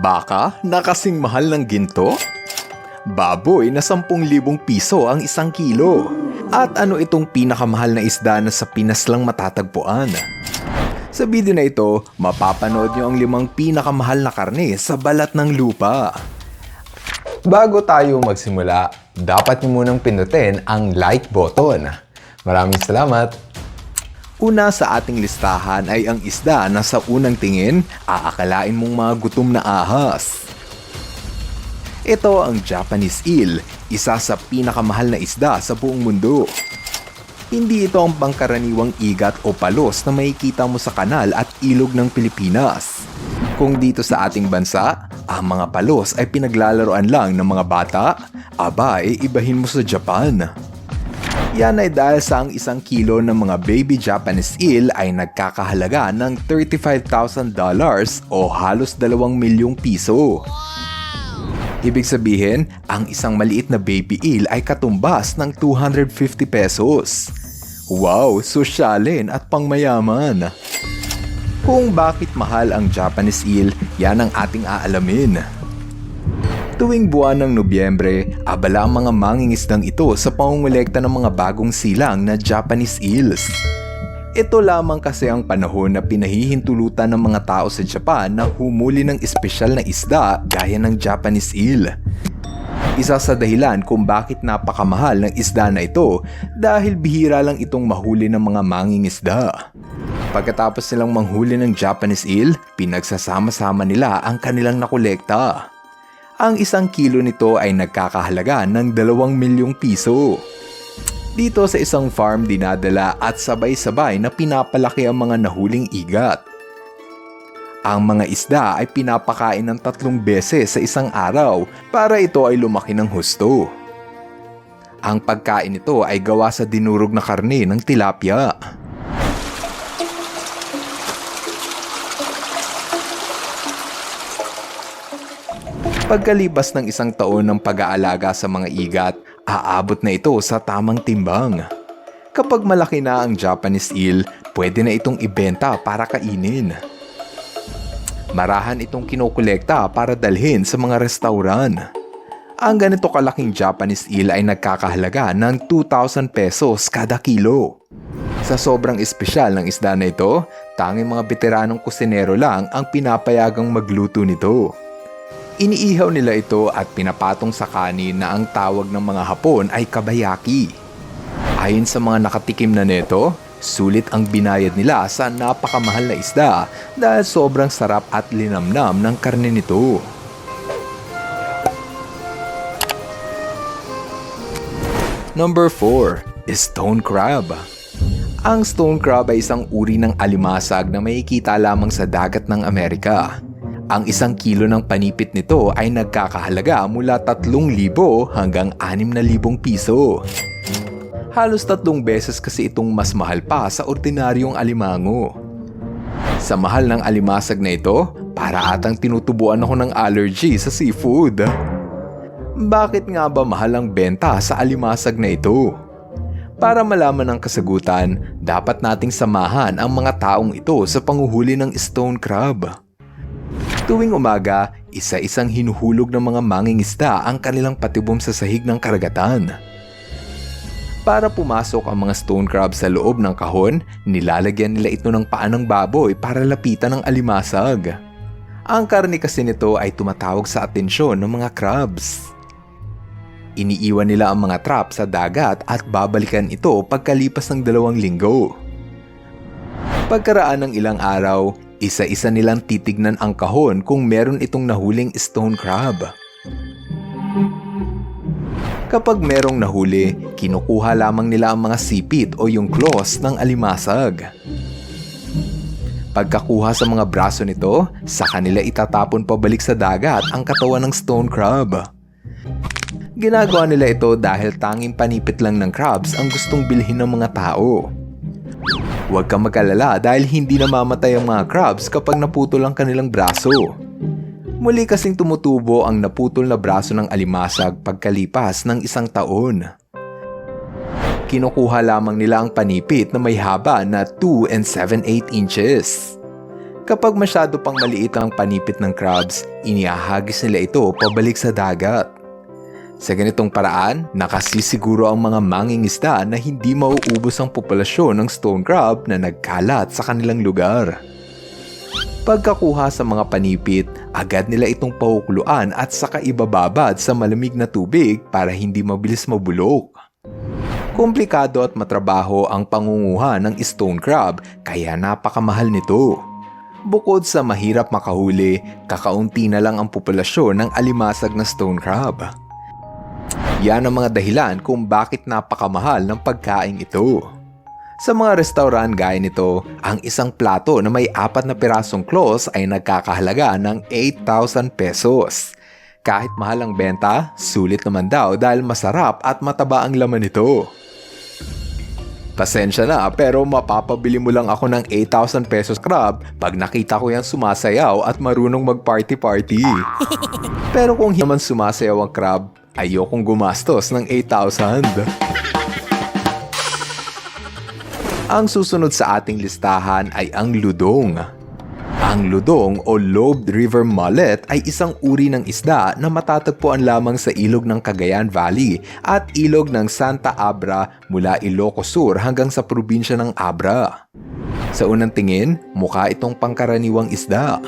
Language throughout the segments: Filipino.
Baka na kasing mahal ng ginto? Baboy na 10,000 piso ang isang kilo. At ano itong pinakamahal na isda na sa Pinas lang matatagpuan? Sa video na ito, mapapanood nyo ang limang pinakamahal na karne sa balat ng lupa. Bago tayo magsimula, dapat niyo munang pindutin ang like button. Maraming salamat! Una sa ating listahan ay ang isda na sa unang tingin, aakalain mong mga gutom na ahas. Ito ang Japanese eel, isa sa pinakamahal na isda sa buong mundo. Hindi ito ang pangkaraniwang igat o palos na makikita mo sa kanal at ilog ng Pilipinas. Kung dito sa ating bansa, ang mga palos ay pinaglalaroan lang ng mga bata, aba ibahin mo sa Japan. Yan ay dahil sa ang isang kilo ng mga baby Japanese eel ay nagkakahalaga ng $35,000 o halos 2 milyong piso. Ibig sabihin, ang isang maliit na baby eel ay katumbas ng 250 pesos. Wow, sosyalin at pangmayaman. Kung bakit mahal ang Japanese eel, yan ang ating aalamin. Tuwing buwan ng Nobyembre, abala ang mga mangingisdang ito sa pangungulekta ng mga bagong silang na Japanese eels. Ito lamang kasi ang panahon na pinahihintulutan ng mga tao sa Japan na humuli ng espesyal na isda gaya ng Japanese eel. Isa sa dahilan kung bakit napakamahal ng isda na ito dahil bihira lang itong mahuli ng mga mangingisda. Pagkatapos nilang manghuli ng Japanese eel, pinagsasama-sama nila ang kanilang nakolekta. Ang isang kilo nito ay nagkakahalaga ng 2 milyong piso. Dito sa isang farm dinadala at sabay-sabay na pinapalaki ang mga nahuling igat. Ang mga isda ay pinapakain ng tatlong beses sa isang araw para ito ay lumaki ng husto. Ang pagkain nito ay gawa sa dinurog na karne ng tilapia. Pagkalipas ng isang taon ng pag-aalaga sa mga igat, aabot na ito sa tamang timbang. Kapag malaki na ang Japanese eel, pwede na itong ibenta para kainin. Marahan itong kinokolekta para dalhin sa mga restauran. Ang ganito kalaking Japanese eel ay nagkakahalaga ng 2,000 pesos kada kilo. Sa sobrang espesyal ng isda na ito, tanging mga veteranong kusinero lang ang pinapayagang magluto nito. Iniihaw nila ito at pinapatong sa kanin na ang tawag ng mga Hapon ay kabayaki. Ayon sa mga nakatikim na neto, sulit ang binayad nila sa napakamahal na isda dahil sobrang sarap at linamnam ng karne nito. Number 4. Stone Crab Ang stone crab ay isang uri ng alimasag na makikita lamang sa dagat ng Amerika. Ang isang kilo ng panipit nito ay nagkakahalaga mula 3,000 hanggang 6,000 piso. Halos tatlong beses kasi itong mas mahal pa sa ordinaryong alimango. Sa mahal ng alimasag na ito, para atang tinutubuan ako ng allergy sa seafood. Bakit nga ba mahal ang benta sa alimasag na ito? Para malaman ang kasagutan, dapat nating samahan ang mga taong ito sa panguhuli ng stone crab. Tuwing umaga, isa-isang hinuhulog ng mga mangingisda ang kanilang patibom sa sahig ng karagatan. Para pumasok ang mga stone crab sa loob ng kahon, nilalagyan nila ito ng paa baboy para lapitan ng alimasag. Ang karne kasi nito ay tumatawag sa atensyon ng mga crabs. Iniiwan nila ang mga trap sa dagat at babalikan ito pagkalipas ng dalawang linggo. Pagkaraan ng ilang araw, isa-isa nilang titignan ang kahon kung meron itong nahuling stone crab. Kapag merong nahuli, kinukuha lamang nila ang mga sipit o yung claws ng alimasag. Pagkakuha sa mga braso nito, sa kanila itatapon pabalik sa dagat ang katawan ng stone crab. Ginagawa nila ito dahil tanging panipit lang ng crabs ang gustong bilhin ng mga tao. Huwag kang mag-alala dahil hindi namamatay ang mga crabs kapag naputol ang kanilang braso. Muli kasing tumutubo ang naputol na braso ng alimasag pagkalipas ng isang taon. Kinukuha lamang nila ang panipit na may haba na 2 and 7-8 inches. Kapag masyado pang maliit ang panipit ng crabs, iniahagis nila ito pabalik sa dagat. Sa ganitong paraan, nakasisiguro ang mga mangingisda na hindi mauubos ang populasyon ng stone crab na nagkalat sa kanilang lugar. Pagkakuha sa mga panipit, agad nila itong pahukuluan at saka ibababad sa malamig na tubig para hindi mabilis mabulok. Komplikado at matrabaho ang pangunguha ng stone crab kaya napakamahal nito. Bukod sa mahirap makahuli, kakaunti na lang ang populasyon ng alimasag na stone crab. Yan ang mga dahilan kung bakit napakamahal ng pagkain ito. Sa mga restaurant gaya nito, ang isang plato na may apat na pirasong claws ay nagkakahalaga ng 8,000 pesos. Kahit mahal ang benta, sulit naman daw dahil masarap at mataba ang laman nito. Pasensya na pero mapapabili mo lang ako ng 8,000 pesos crab pag nakita ko yan sumasayaw at marunong mag-party-party. pero kung hindi naman sumasayaw ang crab, ayokong gumastos ng 8,000. Ang susunod sa ating listahan ay ang ludong. Ang ludong o lobed river mullet ay isang uri ng isda na matatagpuan lamang sa ilog ng Cagayan Valley at ilog ng Santa Abra mula Ilocos Sur hanggang sa probinsya ng Abra. Sa unang tingin, mukha itong pangkaraniwang isda.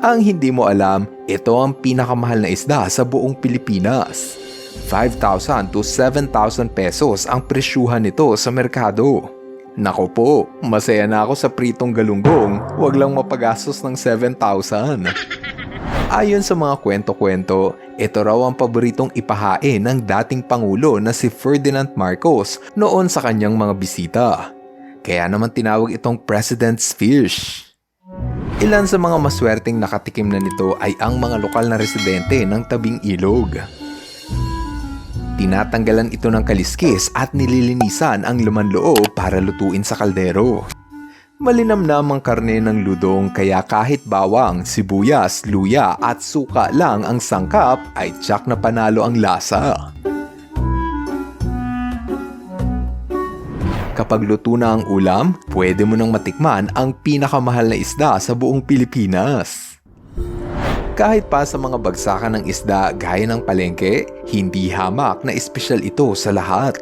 Ang hindi mo alam, ito ang pinakamahal na isda sa buong Pilipinas. 5,000 to 7,000 pesos ang presyuhan nito sa merkado. Nako po, masaya na ako sa pritong galunggong, wag lang mapagastos ng 7,000. Ayon sa mga kwento-kwento, ito raw ang paboritong ipahain ng dating Pangulo na si Ferdinand Marcos noon sa kanyang mga bisita. Kaya naman tinawag itong President's Fish. Ilan sa mga maswerteng nakatikim na nito ay ang mga lokal na residente ng tabing ilog. Tinatanggalan ito ng kaliskis at nililinisan ang laman loob para lutuin sa kaldero. Malinamnam ang karne ng ludong kaya kahit bawang, sibuyas, luya at suka lang ang sangkap ay tsak na panalo ang lasa. Kapag luto na ang ulam, pwede mo nang matikman ang pinakamahal na isda sa buong Pilipinas. Kahit pa sa mga bagsakan ng isda gaya ng palengke, hindi hamak na espesyal ito sa lahat.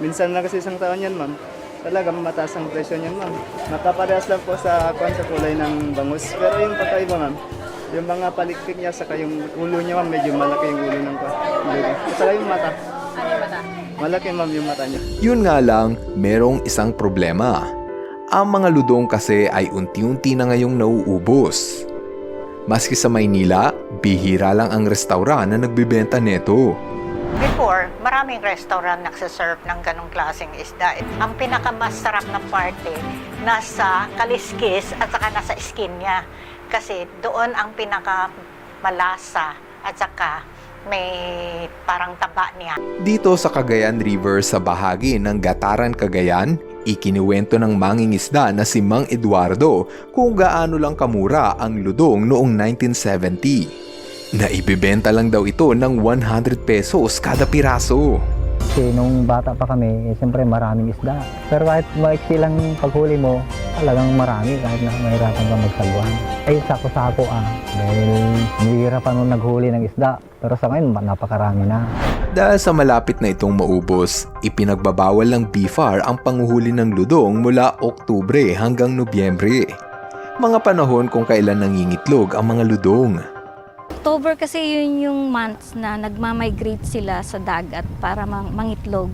Minsan lang kasi isang taon yan, ma'am. Talaga mataas ang presyo niyan, ma'am. Makaparehas lang po sa kwan sa kulay ng bangus. Pero yung pagkaiba, ma'am, yung mga palikpik niya saka yung ulo niya, ma'am, medyo malaki yung ulo ng pa. Saka yung mata. Malaki, ma'am, yung mata niya. Yun nga lang, merong isang problema. Ang mga ludong kasi ay unti-unti na ngayong nauubos. Maski sa Maynila, bihira lang ang restaurant na nagbibenta neto. Before, maraming restaurant nagsaserve ng ganong klaseng isda. Ang pinakamasarap na parte, nasa kaliskis at saka nasa skin niya. Kasi doon ang pinakamalasa at saka may parang taba niya. Dito sa Cagayan River sa bahagi ng Gataran, Cagayan, ikiniwento ng mangingisda na si Mang Eduardo kung gaano lang kamura ang ludong noong 1970. Naibibenta lang daw ito ng 100 pesos kada piraso. Kasi nung bata pa kami, eh, siyempre maraming isda. Pero kahit maiksi lang paghuli mo, talagang marami kahit na mahirapan ka magsaluhan. Ay, sako-sako ah. Dahil nilira pa nung naghuli ng isda. Pero sa ngayon, napakarami na. Dahil sa malapit na itong maubos, ipinagbabawal ng BFAR ang panguhuli ng ludong mula Oktubre hanggang Nobyembre. Mga panahon kung kailan nangingitlog ang mga ludong. October kasi yun yung months na nagmamigrate sila sa dagat para mang- mangitlog.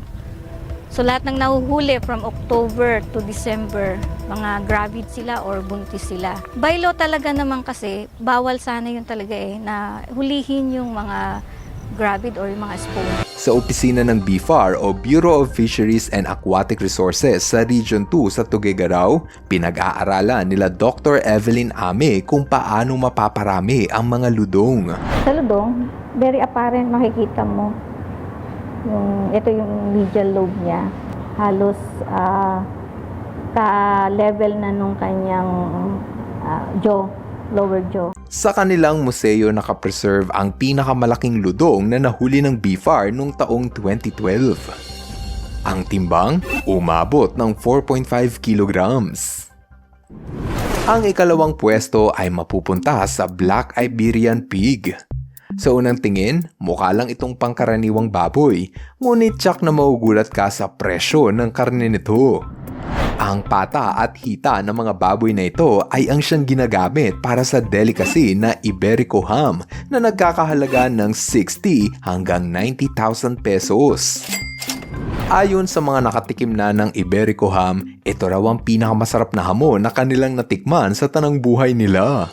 So lahat ng nahuhuli from October to December, mga gravid sila or buntis sila. By law talaga naman kasi, bawal sana yun talaga eh, na hulihin yung mga gravid or yung mga spawn. Sa opisina ng BFAR o Bureau of Fisheries and Aquatic Resources sa Region 2 sa Tuguegarao, pinag-aaralan nila Dr. Evelyn Ame kung paano mapaparami ang mga ludong. Sa ludong, very apparent makikita mo. Yung, ito yung medial lobe niya. Halos ah, ka-level na nung kanyang ah, jaw, lower jaw. Sa kanilang museo nakapreserve ang pinakamalaking ludong na nahuli ng BFAR noong taong 2012. Ang timbang, umabot ng 4.5 kilograms. Ang ikalawang pwesto ay mapupunta sa Black Iberian Pig. Sa unang tingin, mukha lang itong pangkaraniwang baboy, ngunit tsak na maugulat ka sa presyo ng karne nito. Ang pata at hita ng mga baboy na ito ay ang siyang ginagamit para sa delicacy na Iberico ham na nagkakahalaga ng 60 hanggang 90,000 pesos. Ayon sa mga nakatikim na ng Iberico ham, ito raw ang pinakamasarap na hamon na kanilang natikman sa tanang buhay nila.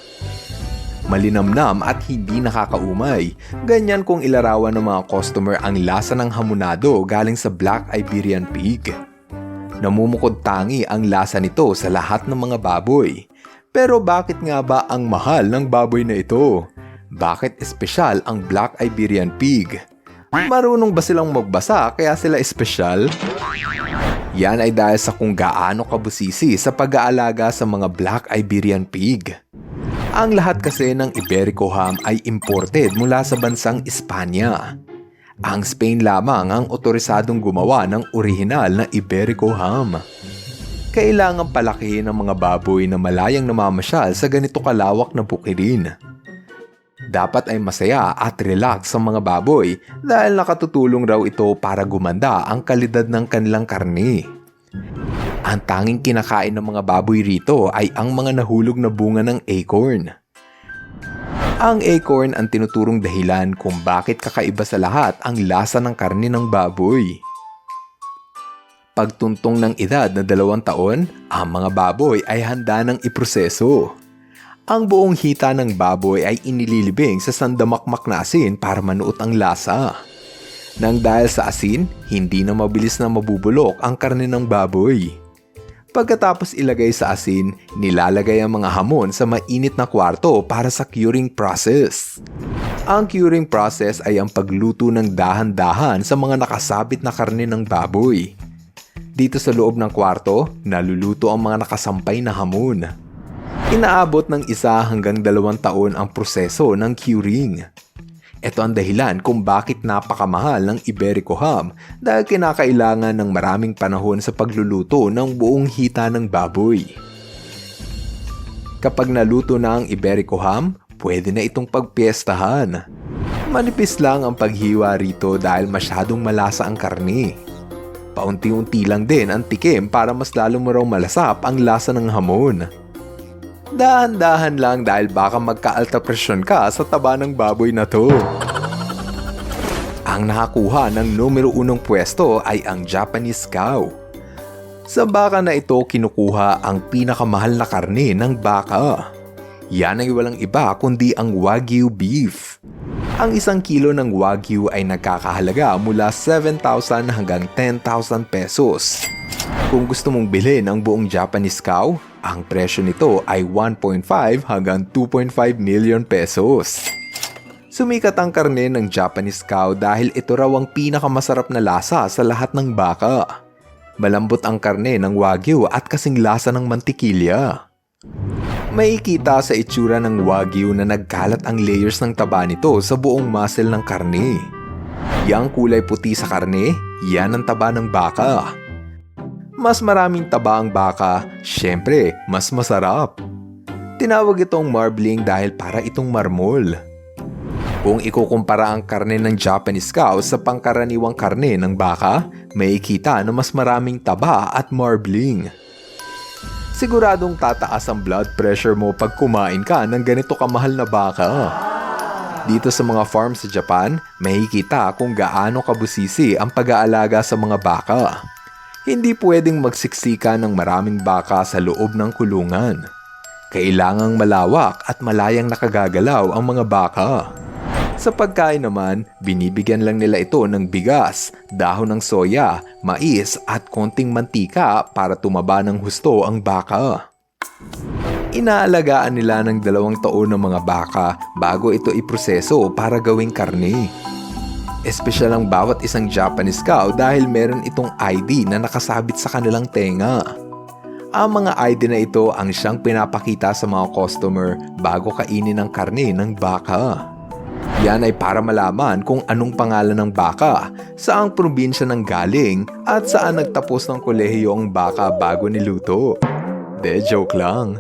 Malinamnam at hindi nakakaumay. Ganyan kung ilarawan ng mga customer ang lasa ng hamonado galing sa Black Iberian Pig. Namumukod tangi ang lasa nito sa lahat ng mga baboy. Pero bakit nga ba ang mahal ng baboy na ito? Bakit espesyal ang Black Iberian Pig? Marunong ba silang magbasa kaya sila espesyal? Yan ay dahil sa kung gaano kabusisi sa pag-aalaga sa mga Black Iberian Pig. Ang lahat kasi ng Iberico ham ay imported mula sa bansang Espanya. Ang Spain lamang ang otorisadong gumawa ng orihinal na Iberico ham. Kailangan palakihin ng mga baboy na malayang namamasyal sa ganito kalawak na bukirin. Dapat ay masaya at relax ang mga baboy dahil nakatutulong raw ito para gumanda ang kalidad ng kanilang karne. Ang tanging kinakain ng mga baboy rito ay ang mga nahulog na bunga ng acorn. Ang acorn ang tinuturong dahilan kung bakit kakaiba sa lahat ang lasa ng karne ng baboy. Pagtuntong ng edad na dalawang taon, ang mga baboy ay handa ng iproseso. Ang buong hita ng baboy ay inililibing sa sandamakmak na asin para manuot ang lasa. Nang dahil sa asin, hindi na mabilis na mabubulok ang karne ng baboy. Pagkatapos ilagay sa asin, nilalagay ang mga hamon sa mainit na kwarto para sa curing process. Ang curing process ay ang pagluto ng dahan-dahan sa mga nakasabit na karne ng baboy. Dito sa loob ng kwarto, naluluto ang mga nakasampay na hamon. Inaabot ng isa hanggang dalawang taon ang proseso ng curing. Ito ang dahilan kung bakit napakamahal ng Iberico ham dahil kinakailangan ng maraming panahon sa pagluluto ng buong hita ng baboy. Kapag naluto na ang Iberico ham, pwede na itong pagpiestahan. Manipis lang ang paghiwa rito dahil masyadong malasa ang karne. Paunti-unti lang din ang tikim para mas lalo mo malasap ang lasa ng hamon. Dahan-dahan lang dahil baka magka-alta presyon ka sa taba ng baboy na to. Ang nakakuha ng numero unong pwesto ay ang Japanese cow. Sa baka na ito kinukuha ang pinakamahal na karne ng baka. Yan ay walang iba kundi ang Wagyu beef. Ang isang kilo ng Wagyu ay nagkakahalaga mula 7,000 hanggang 10,000 pesos. Kung gusto mong bilhin ang buong Japanese cow, ang presyo nito ay 1.5 hanggang 2.5 million pesos. Sumikat ang karne ng Japanese cow dahil ito raw ang pinakamasarap na lasa sa lahat ng baka. Malambot ang karne ng Wagyu at kasing lasa ng mantikilya. Makikita sa itsura ng Wagyu na nagkalat ang layers ng taba nito sa buong muscle ng karne. Yang kulay puti sa karne, yan ang taba ng baka. Mas maraming taba ang baka, syempre, mas masarap. Tinawag itong marbling dahil para itong marmol. Kung ikukumpara ang karne ng Japanese cow sa pangkaraniwang karne ng baka, may kita na mas maraming taba at marbling. Siguradong tataas ang blood pressure mo pag kumain ka ng ganito kamahal na baka. Dito sa mga farm sa Japan, makikita kung gaano kabusisi ang pag-aalaga sa mga baka. Hindi pwedeng magsiksika ng maraming baka sa loob ng kulungan. Kailangang malawak at malayang nakagagalaw ang mga baka. Sa pagkain naman, binibigyan lang nila ito ng bigas, dahon ng soya, mais at konting mantika para tumaba ng husto ang baka. Inaalagaan nila ng dalawang taon ng mga baka bago ito iproseso para gawing karne. Espesyal ang bawat isang Japanese cow dahil meron itong ID na nakasabit sa kanilang tenga. Ang mga ID na ito ang siyang pinapakita sa mga customer bago kainin ang karne ng baka. Yan ay para malaman kung anong pangalan ng baka, saang probinsya ng galing, at saan nagtapos ng kolehiyo ang baka bago niluto. De, joke lang.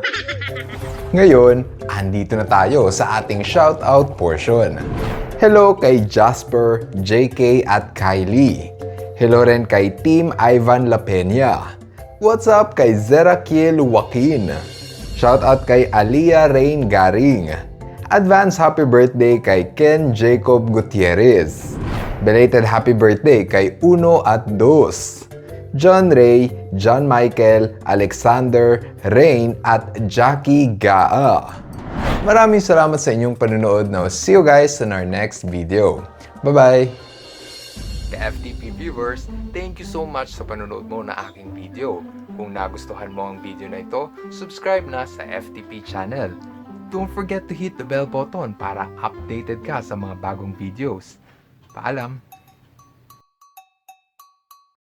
Ngayon, andito na tayo sa ating shoutout portion. Hello kay Jasper, JK at Kylie. Hello rin kay Team Ivan La Peña. What's up kay Zerakiel Joaquin. Shoutout kay Alia Rain Garing. Advance happy birthday kay Ken Jacob Gutierrez. Belated happy birthday kay Uno at Dos. John Ray, John Michael, Alexander, Rain at Jackie Gaa. Maraming salamat sa inyong panonood na see you guys in our next video. Bye-bye! The FTP viewers, thank you so much sa panonood mo na aking video. Kung nagustuhan mo ang video na ito, subscribe na sa FTP channel. Don't forget to hit the bell button para updated ka sa mga bagong videos. Paalam!